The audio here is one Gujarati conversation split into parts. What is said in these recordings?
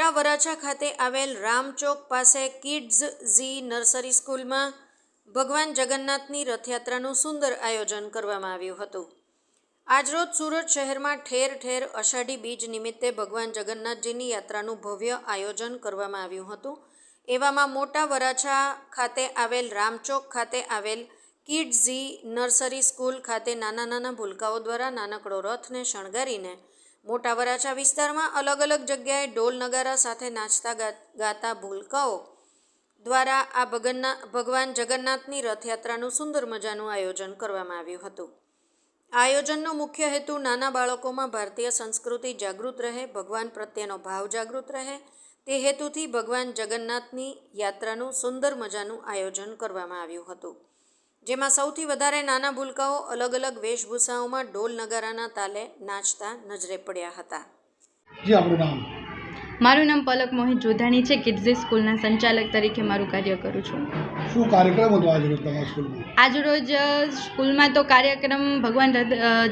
મોટા વરાછા ખાતે આવેલ રામચોક પાસે કિડ્સ ઝી નર્સરી સ્કૂલમાં ભગવાન જગન્નાથની રથયાત્રાનું સુંદર આયોજન કરવામાં આવ્યું હતું. આજરોજ સુરત શહેરમાં ઠેર ઠેર અષાઢી બીજ નિમિત્તે ભગવાન જગન્નાથજીની યાત્રાનું ભવ્ય આયોજન કરવામાં આવ્યું હતું. એવામાં મોટા વરાછા ખાતે આવેલ રામચોક ખાતે આવેલ કિડ્સ ઝી નર્સરી સ્કૂલ ખાતે નાના નાના ભૂલકાઓ દ્વારા નાનકડો રથને શણગારીને મોટા વરાછા વિસ્તારમાં અલગ અલગ જગ્યાએ ઢોલ નગારા સાથે નાચતા ગાતા ભૂલકાઓ દ્વારા આ ભગન્ના, ભગવાન જગન્નાથની રથયાત્રાનું સુંદર મજાનું આયોજન કરવામાં આવ્યું હતું. આયોજનનો મુખ્ય હેતુ નાના બાળકોમાં ભારતીય સંસ્કૃતિ જાગૃત રહે, ભગવાન પ્રત્યેનો ભાવ જાગૃત રહે. તે હેતુથી ભગવાન જગન્નાથની યાત્રાનું સુંદર મજાનું આયોજન કરવામાં આવ્યું હતું. જેમાં સૌથી વધારે નાના ભૂલકાઓ અલગ અલગ વેશભૂષાઓમાં ઢોલ નગારાના તાલે નાચતા નજરે પડ્યા હતા. જી, આપણું નામ મારું નામ પલક મોહિત જોધાણી છે. કિડઝી સ્કૂલના સંચાલક તરીકે મારું કાર્ય કરું છું. શું કાર્યક્રમ હતો આજે તમારા સ્કૂલમાં? આજરોજ સ્કૂલમાં તો કાર્યક્રમ ભગવાન અ,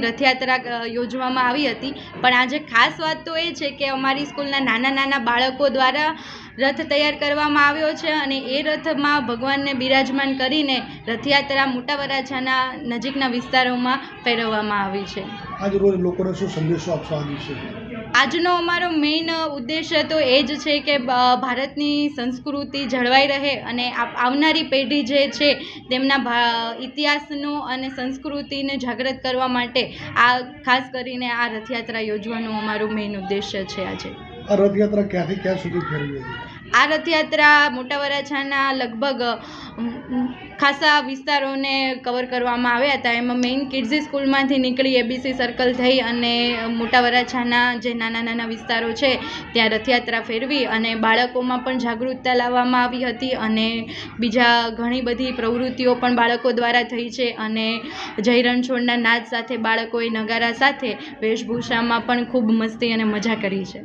રથયાત્રા યોજવામાં આવી હતી. પણ આજે ખાસ વાત તો એ છે કે અમારી સ્કૂલના નાના નાના બાળકો દ્વારા રથ તૈયાર કરવામાં આવ્યો છે અને એ રથમાં ભગવાનને બિરાજમાન કરીને રથયાત્રા મોટા વરાછાના નજીકના વિસ્તારોમાં ફેરવવામાં આવી છે. આજ રોજ લોકોને શું સંદેશો આપશો આ દિવસે આજનો અમારો મેઇન ઉદ્દેશ્ય તો એ જ છે કે ભારતની સંસ્કૃતિ જળવાઈ રહે અને આવનારી પેઢી જે છે, તેમના ઇતિહાસનો અને સંસ્કૃતિને જાગૃત કરવા માટે આ, ખાસ કરીને આ રથયાત્રા યોજવાનું અમારું મેઇન ઉદ્દેશ્ય છે આજે. આ રથયાત્રા ક્યાંથી ક્યાં સુધી ફેરવી આ રથયાત્રા મોટા વરાછાના લગભગ ખાસા વિસ્તારોને કવર કરવામાં આવ્યા હતા. એમાં મેઇન કિડઝી સ્કૂલમાંથી નીકળી એબીસી સર્કલ થઈ અને મોટા વરાછાના જે નાના નાના વિસ્તારો છે, ત્યાં રથયાત્રા ફેરવી અને બાળકોમાં પણ જાગૃતતા લાવવામાં આવી હતી અને બીજા ઘણી બધી પ્રવૃત્તિઓ પણ બાળકો દ્વારા થઈ છે અને જય રણછોડના નાદ સાથે બાળકોએ નગારા સાથે વેશભૂષામાં પણ ખૂબ મસ્તી અને મજા કરી છે.